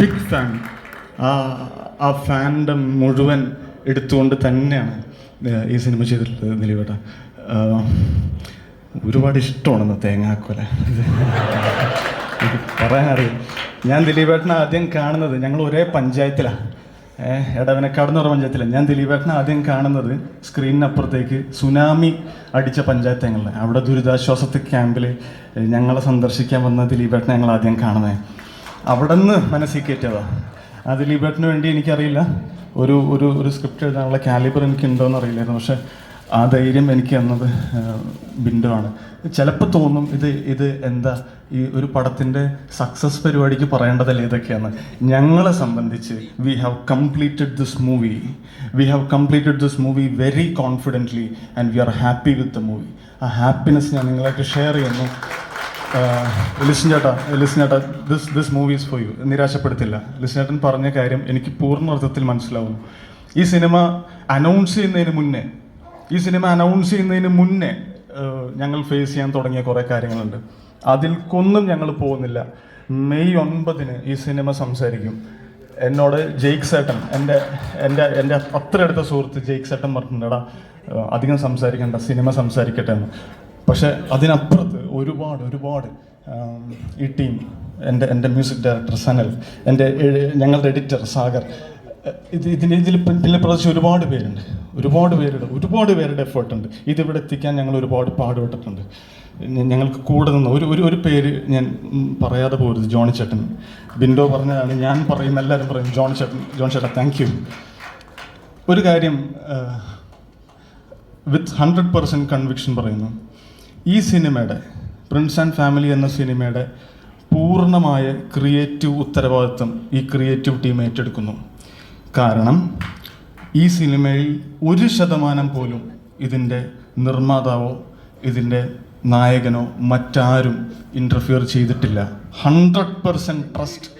Big fan ആ ആ ഫാന്റെ മുഴുവൻ എടുത്തുകൊണ്ട് തന്നെയാണ് ഈ സിനിമ ചെയ്തിട്ടുള്ളത് നിലവിട ഒരുപാട് ഇഷ്ടമാണെന്ന് തേങ്ങാക്കൊല. പറയാനറിയും ഞാൻ ദിലീപേട്ടനെ ആദ്യം കാണുന്നത് ഞങ്ങൾ ഒരേ പഞ്ചായത്തിലാണ് എടവനക്കാട് എന്ന് പറഞ്ഞ പഞ്ചായത്തിലാണ് ഞാൻ ദിലീപേട്ടനെ ആദ്യം കാണുന്നത് സ്ക്രീനിനപ്പുറത്തേക്ക് സുനാമി അടിച്ച പഞ്ചായത്ത് അവിടെ ദുരിതാശ്വാസത്തെ ക്യാമ്പിൽ ഞങ്ങളെ സന്ദർശിക്കാൻ വന്ന ദിലീപേട്ടനെ ഞങ്ങൾ ആദ്യം കാണുന്നത് അവിടെ നിന്ന് മനസ്സിൽ കയറ്റിയതാ. ആ ദിലീപേട്ടന് വേണ്ടി എനിക്കറിയില്ല. ഒരു ഒരു ഒരു സ്ക്രിപ്റ്റ് എഴുതാനുള്ള കാലിബർ എനിക്ക് ഉണ്ടോയെന്ന് അറിയില്ലായിരുന്നു. പക്ഷെ ആ ധൈര്യം എനിക്ക് തന്നത് ബിൻഡോ ആണ് ചിലപ്പോൾ തോന്നും ഇത് ഇത് എന്താ ഈ ഒരു പടത്തിന്റെ സക്സസ് പരിപാടിക്ക് പറയേണ്ടതല്ലേ ഇതൊക്കെയാണ് ഞങ്ങളെ സംബന്ധിച്ച് we have completed this movie we have completed this movie very confidently and we are happy with the movie ആ ഹാപ്പിനെസ് ഞാൻ നിങ്ങളായിട്ട് ഷെയർ ചെയ്യുന്നു. ലിസൺ ചേട്ടാ this this movies for you നിരാശപ്പെടുത്തില്ല. Listen പറഞ്ഞ കാര്യം എനിക്ക് പൂർണ അർത്ഥത്തിൽ മനസ്സിലാവുന്നു. ഈ സിനിമ അനൗൺസ് ചെയ്യുന്നതിന് മുന്നേ ഈ സിനിമ അനൗൺസ് ചെയ്യുന്നതിന് മുന്നേ ഞങ്ങൾ ഫേസ് ചെയ്യാൻ തുടങ്ങിയ കുറേ കാര്യങ്ങളുണ്ട്. അതിൽ കൊന്നും ഞങ്ങൾ പോകുന്നില്ല. മെയ് ഒൻപതിന് ഈ സിനിമ സംസാരിക്കും. എന്നോട് ജെയ്ക്ക് സേട്ടൻ എന്റെ എന്റെ എന്റെ അത്ര അടുത്ത സുഹൃത്ത് ജെയ്ക്ക് സേട്ടൻ പറഞ്ഞിട്ടുണ്ടടാ അധികം സംസാരിക്കണ്ട സിനിമ സംസാരിക്കട്ടെ എന്ന്. പക്ഷെ അതിനപ്പുറത്ത് ഒരുപാട് ഒരുപാട് ഈ ടീം എന്റെ എന്റെ മ്യൂസിക് ഡയറക്ടർ സനൽ എന്റെ ഞങ്ങളുടെ എഡിറ്റർ സാഗർ ഇത് ഇതിന് ഇതിൽ പിന്നെ പ്രദേശം ഒരുപാട് പേരുണ്ട്. ഒരുപാട് പേരുടെ ഒരുപാട് പേരുടെ എഫേർട്ട് ഉണ്ട്. ഇതിവിടെ എത്തിക്കാൻ ഞങ്ങൾ ഒരുപാട് പാടുപെട്ടിട്ടുണ്ട്. ഞങ്ങൾക്ക് കൂടെ നിന്ന് ഒരു ഒരു ഒരു പേര് ഞാൻ പറയാതെ പോരുത് ജോണി ചേട്ടൻ. ബിൻഡോ പറഞ്ഞതാണ് ഞാൻ പറയും എല്ലാവരും പറയും ജോണി ചേട്ടൻ ജോൺ ചേട്ടൻ താങ്ക് യു ഒരു കാര്യം വിത്ത് ഹൺഡ്രഡ് പെർസെന്റ് കൺവിക്ഷൻ പറയുന്നു. ഈ സിനിമയുടെ പ്രിൻസ് ആൻഡ് ഫാമിലി എന്ന സിനിമയുടെ പൂർണമായ ക്രിയേറ്റീവ് ഉത്തരവാദിത്വം ഈ ക്രിയേറ്റീവ് ടീം ഏറ്റെടുക്കുന്നു. കാരണം ഈ സിനിമയിൽ ഒരു ശതമാനം പോലും ഇതിന്റെ നിർമ്മാതാവോ ഇതിന്റെ നായകനോ മറ്റാരും ഇന്റർഫിയർ ചെയ്തിട്ടില്ല. ഹൺഡ്രഡ് പെർസെന്റ് ട്രസ്റ്റ്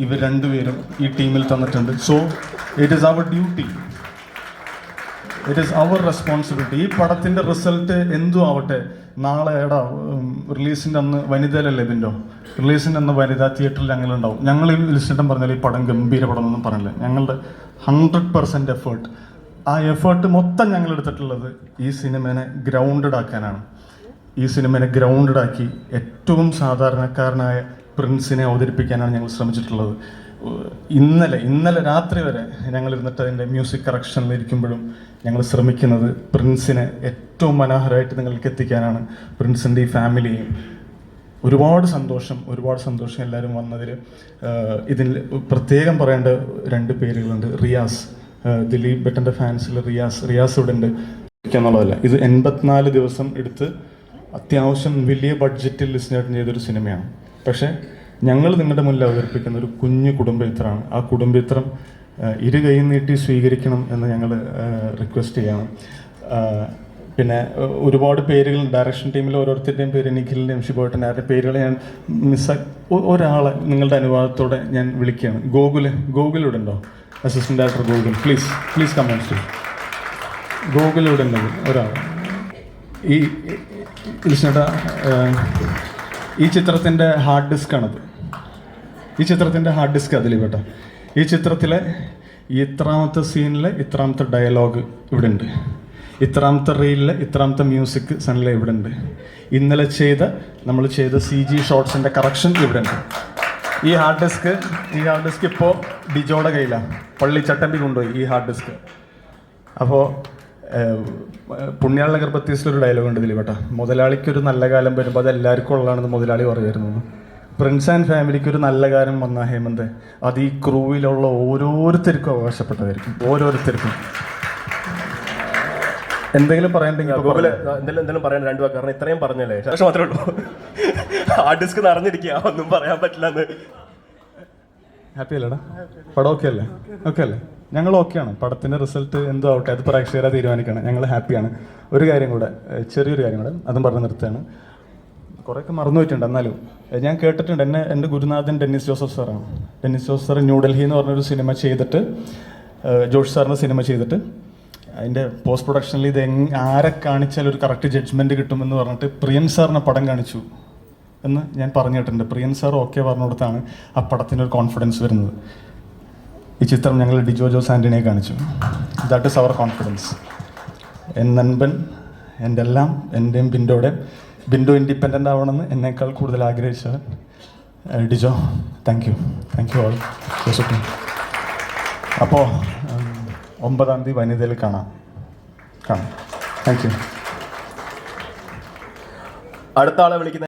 ഇവർ രണ്ടുപേരും ഈ ടീമിൽ തന്നിട്ടുണ്ട്. So it is our duty it is our responsibility ഈ പടത്തിന്റെ റിസൾട്ട് എന്തു ആവട്ടെ നാളെ എടാ റിലീസിന്റെ അന്ന് വനിതയിലല്ലേ ഇതിന്റെ റിലീസിന്റെ അന്ന് വനിതാ തിയേറ്ററിൽ ഞങ്ങൾ ഉണ്ടാവും ഞങ്ങൾ ഈ ലിസ്റ്റിട്ടം പറഞ്ഞാൽ ഈ പടം ഗംഭീര പടം എന്നൊന്നും പറഞ്ഞില്ല ഞങ്ങളുടെ ഹൺഡ്രഡ് പെർസെന്റ് എഫേർട്ട് ആ എഫേർട്ട് മൊത്തം ഞങ്ങൾ എടുത്തിട്ടുള്ളത് ഈ സിനിമനെ ഗ്രൗണ്ടഡ് ആക്കാനാണ്. ഈ സിനിമനെ ഗ്രൗണ്ടഡ് ആക്കി ഏറ്റവും സാധാരണക്കാരനായ പ്രിൻസിനെ അവതരിപ്പിക്കാനാണ് ഞങ്ങൾ ശ്രമിച്ചിട്ടുള്ളത്. ഇന്നലെ ഇന്നലെ രാത്രി വരെ ഞങ്ങൾ ഇരുന്നിട്ട് അതിന്റെ മ്യൂസിക് കറക്ഷനിൽ ഇരിക്കുമ്പോഴും ഞങ്ങൾ ശ്രമിക്കുന്നത് പ്രിൻസിനെ ഏറ്റവും മനോഹരമായിട്ട് നിങ്ങൾക്ക് എത്തിക്കാനാണ്. പ്രിൻസിന്റെ ഈ ഫാമിലിയും. ഒരുപാട് സന്തോഷം ഒരുപാട് സന്തോഷം എല്ലാവരും വന്നതിൽ. ഇതിൽ പ്രത്യേകം പറയേണ്ട രണ്ട് പേരുകളുണ്ട്. റിയാസ് ദിലീപ് ബെട്ടന്റെ ഫാൻസിൽ റിയാസ് റിയാസ് ഇവിടെ ഉണ്ട്. എന്നുള്ളതല്ല ഇത് എൺപത്തിനാല് ദിവസം എടുത്ത് അത്യാവശ്യം വലിയ ബഡ്ജറ്റിൽ ലിസ്റ്റ് ചെയ്തൊരു സിനിമയാണ്. പക്ഷേ ഞങ്ങൾ നിങ്ങളുടെ മുന്നിൽ അവതരിപ്പിക്കുന്ന ഒരു കുഞ്ഞു കുടുംബചിത്രമാണ് ആ കുടുംബചിത്രം ഇരു കൈ നീട്ടി സ്വീകരിക്കണം എന്ന് ഞങ്ങൾ റിക്വസ്റ്റ് ചെയ്യണം പിന്നെ ഒരുപാട് പേരുകൾ ഡയറക്ഷൻ ടീമിൽ ഓരോരുത്തരുടെയും പേര് നിഖിലിന്റെയും ഷിബോട്ടന്റെ ആരുടെ പേരുകൾ ഞാൻ മിസ്സാ ഒരാളെ നിങ്ങളുടെ അനുവാദത്തോടെ ഞാൻ വിളിക്കുകയാണ് ഗോകുൽ ഗോകുൽ ഇവിടെ ഉണ്ടോ assistant director Gokul please please commence Gokul ഇവിടെ ഉണ്ടോ ഒരാൾ ഈ ലിസ്നേട്ടാ ഈ ചിത്രത്തിന്റെ ഹാർഡ് ഡിസ്ക് ആണത്. ഈ ചിത്രത്തിന്റെ ഹാർഡ് ഡിസ്ക് അതിൽ കേട്ടോ. ഈ ചിത്രത്തിലെ ഇത്രാമത്തെ സീനിലെ ഇത്രാമത്തെ ഡയലോഗ് ഇവിടെ ഉണ്ട് ഇത്രാമത്തെ റീലിലെ ഇത്രാമത്തെ മ്യൂസിക് സണിലെ ഇവിടെ ഉണ്ട് ഇന്നലെ ചെയ്ത നമ്മൾ ചെയ്ത സി ജി ഷോർട്സിന്റെ കറക്ഷൻ ഇവിടെ ഉണ്ട് ഈ ഹാർഡ് ഡിസ്ക് ഈ ഹാർഡ് ഡിസ്ക് ഇപ്പോൾ ബിജോയുടെ കയ്യിലാണ് പള്ളി ചട്ടമ്പി കൊണ്ടുപോയി ഈ ഹാർഡ് ഡിസ്ക് അപ്പോൾ പുണ്യാള ഒരു ഡയലോഗ് ഉണ്ട് ദിലീപേട്ട മുതലാളിക്ക് ഒരു നല്ല കാലം വരുമ്പോൾ അത് എല്ലാവർക്കും ഉള്ളതാണെന്ന് മുതലാളി പറയുമായിരുന്നു. പ്രിൻസ് ആൻഡ് ഫാമിലിക്ക് ഒരു നല്ല കാലം വന്ന ഹേമന്ത്. അത് ഈ ക്രൂവിലുള്ള ഓരോരുത്തർക്കും അവകാശപ്പെട്ടതായിരിക്കും. ഓരോരുത്തർക്കും. എന്തെങ്കിലും പറയണ്ടെങ്കിൽ ഗൂഗിൾ. എന്തെങ്കിലും എന്തെങ്കിലും പറയാൻ രണ്ടു വാക്ക്. കാരണം ഇത്രയും പറഞ്ഞല്ലേ? ശേഷം മാത്രമേ ഉള്ളൂ. ആ ഡിസ്ക് നിറഞ്ഞിരിക്കുക. ഒന്നും പറയാൻ പറ്റില്ല എന്ന് ഹാപ്പി അല്ലേടാ? പടം ഓക്കെ അല്ലേ? ഓക്കെ അല്ലേ? ഞങ്ങൾ ഓക്കെയാണ് പടത്തിന്റെ റിസൾട്ട് എന്തോ ആവട്ടെ അത് പ്രേക്ഷകരെ തീരുമാനിക്കണം. ഞങ്ങൾ ഹാപ്പിയാണ് ഒരു കാര്യം കൂടെ ചെറിയൊരു കാര്യം കൂടെ അതും പറഞ്ഞ് നിർത്തുകയാണ്. കുറേയൊക്കെ മറന്നു പോയിട്ടുണ്ട് എന്നാലും. ഞാൻ കേട്ടിട്ടുണ്ട് എന്നെ എന്റെ ഗുരുനാഥൻ ഡെന്നിസ് ജോസഫ് സാറാണ്. ഡെന്നിസ് ജോസഫ് സാർ ന്യൂഡൽഹി എന്ന് പറഞ്ഞൊരു സിനിമ ചെയ്തിട്ട് ജോഷ് സാറിന്റെ സിനിമ ചെയ്തിട്ട് അതിന്റെ പോസ്റ്റ് പ്രൊഡക്ഷനിൽ ഇത് ആരെ കാണിച്ചാൽ ഒരു കറക്റ്റ് ജഡ്ജ്മെന്റ് കിട്ടുമെന്ന് പറഞ്ഞിട്ട് പ്രിയൻ സാറിനെ പടം കാണിച്ചു. എന്ന് ഞാൻ പറഞ്ഞിട്ടുണ്ട് പ്രിയൻ സാർ ഓക്കെ പറഞ്ഞുകൊടുത്താണ് ആ പടത്തിനൊരു കോൺഫിഡൻസ് വരുന്നത്. ഈ ചിത്രം ഞങ്ങൾ ഡിജോ ജോസ് ആന്റണിയെ കാണിച്ചു. ദാറ്റ് ഇസ് അവർ കോൺഫിഡൻസ് എൻ നൻപൻ എന്റെ എല്ലാം എന്റെയും ബിൻഡോടെ. ബിൻഡോ ഇൻഡിപെൻഡന്റ് ആവണമെന്ന് എന്നേക്കാൾ കൂടുതൽ ആഗ്രഹിച്ചവൻ Dijo. Thank you thank you all അപ്പോൾ ഒമ്പതാം തീയതി വനിതയിൽ കാണാം. കാണാം. താങ്ക് യു അടുത്ത ആളെ വിളിക്കുന്ന